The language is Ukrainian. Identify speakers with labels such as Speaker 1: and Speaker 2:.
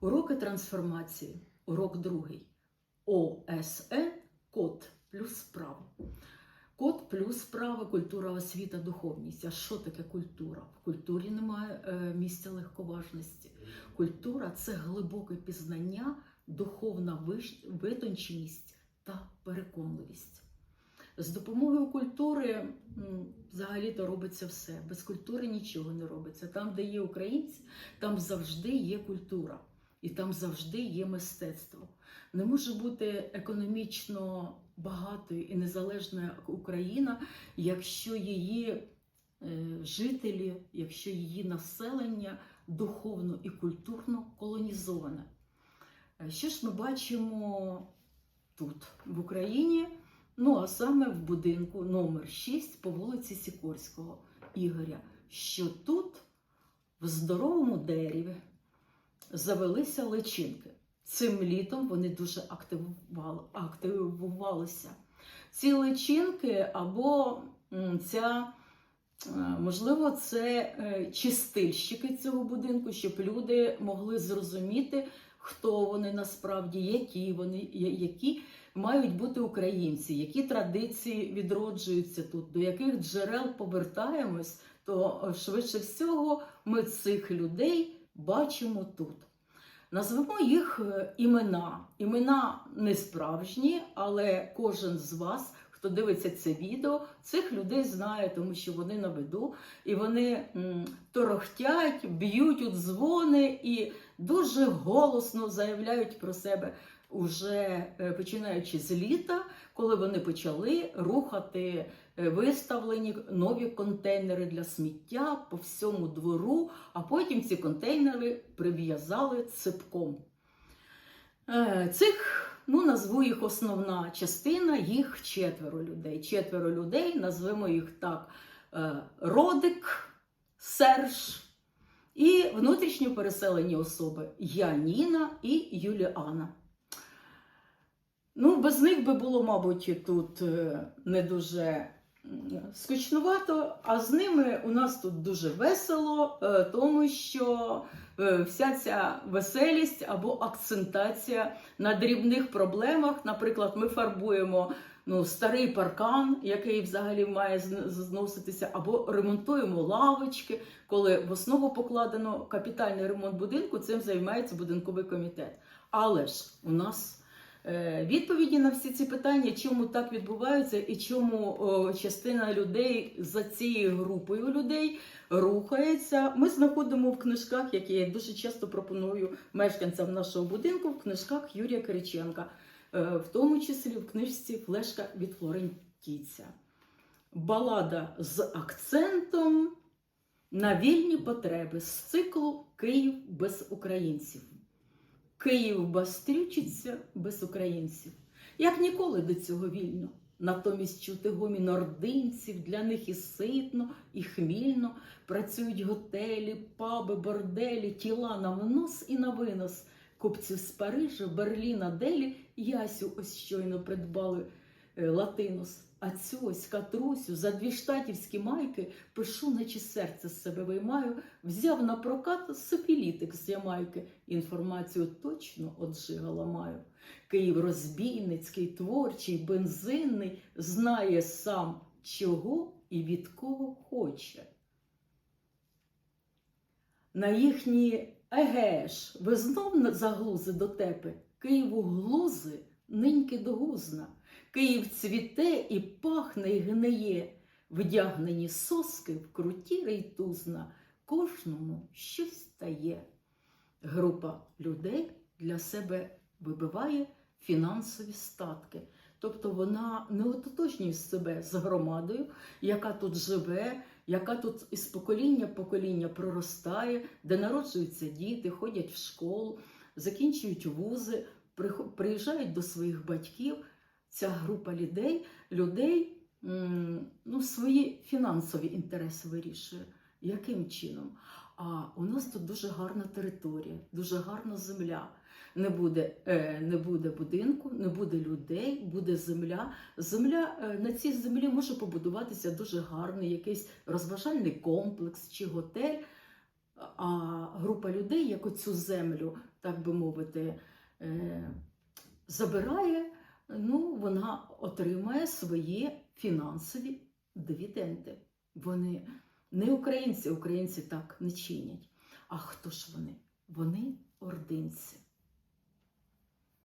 Speaker 1: Уроки трансформації. Урок другий. ОСН код плюс право. Код плюс право, культура, освіта, духовність. А що таке культура? В культурі немає е, місця легковажності. Культура це глибоке пізнання, духовна витонченість та переконливість. З допомогою культури взагалі-то робиться все. Без культури нічого не робиться. Там, де є українці, там завжди є культура, і там завжди є мистецтво. Не може бути економічно багатою і незалежною Україна, якщо її е, жителі, якщо її населення духовно і культурно колонізоване. Е, Що ж ми бачимо тут, в Україні? Ну, а саме в будинку номер 6 по вулиці Сікорського Ігоря, що тут, в здоровому дереві, завелися личинки. Цим літом вони дуже активували, активувалися. Ці личинки або ця, е, можливо, це е, чистильщики цього будинку, щоб люди могли зрозуміти, хто вони насправді, які вони, які мають бути українці, які традиції відроджуються тут, до яких джерел повертаємось, то е, швидше всього ми цих людей бачимо тут. Назвемо їх е, імена. Імена не справжні, але кожен з вас, хто дивиться це відео, цих людей знає, тому що вони на виду, і вони торохтять, б'ють у дзвони і дуже голосно заявляють про себе, уже е, починаючи з літа, коли вони почали рухати е, виставлені нові контейнери для сміття по всьому двору, а потім ці контейнери прив'язали ципком. Е, Цих, ну, назву їх основна частина, їх четверо людей. Четверо людей, назвемо їх так: Родик, Серж і внутрішньо переселені особи Яніна і Юліана. Ну, без них би було, мабуть, тут е, не дуже скучнувато, а з ними у нас тут дуже весело, е, тому що е, вся ця веселість або акцентація на дрібних проблемах. Наприклад, ми фарбуємо ну, старий паркан, який взагалі має зноситися, або ремонтуємо лавочки, коли в основу покладено капітальний ремонт будинку, цим займається будинковий комітет. Але ж у нас відповіді на всі ці питання, чому так відбувається, і чому частина людей за цією групою людей рухається. Ми знаходимо в книжках, які я дуже часто пропоную мешканцям нашого будинку, в книжках Юрія Кириченка, е, в тому числі в книжці Флешка від Флорентійця. Балада з акцентом на вільні потреби з циклу Київ без українців. Київ бастрючиться без українців. Як ніколи до цього вільно. Натомість чути гомін ординців, для них і ситно, і хмільно. Працюють готелі, паби, борделі, тіла на внос і на винос. Купців з Парижа, Берліна, Делі, Ясю ось щойно придбали е, латинос. А цю ось катрусю за дві штатівські майки пишу, наче серце з себе виймаю, взяв на прокат софілітик з Ямайки. Інформацію точно от жига ламаю. Київ розбійницький, творчий, бензинний, знає сам, чого і від кого хоче. На їхні егеш, ви знов заглузи дотепи, Києву глузи, ниньки догузна. Київ цвіте і пахне і гниє, вдягнені соски в круті рейтузна, кожному щось стає. Група людей для себе вибиває фінансові статки. Тобто вона не ототожнює себе з громадою, яка тут живе, яка тут із покоління покоління проростає, де народжуються діти, ходять в школу, закінчують вузи, приїжджають до своїх батьків. Ця група людей, людей ну, свої фінансові інтереси вирішує. Яким чином? А у нас тут дуже гарна територія, дуже гарна земля. Не буде, е, не буде будинку, не буде людей, буде земля. Земля е, на цій землі може побудуватися дуже гарний якийсь розважальний комплекс чи готель. А група людей, як оцю землю, так би мовити, е, забирає, ну, вона отримає свої фінансові дивіденди. Вони не українці, українці так не чинять. А хто ж вони? Вони ординці.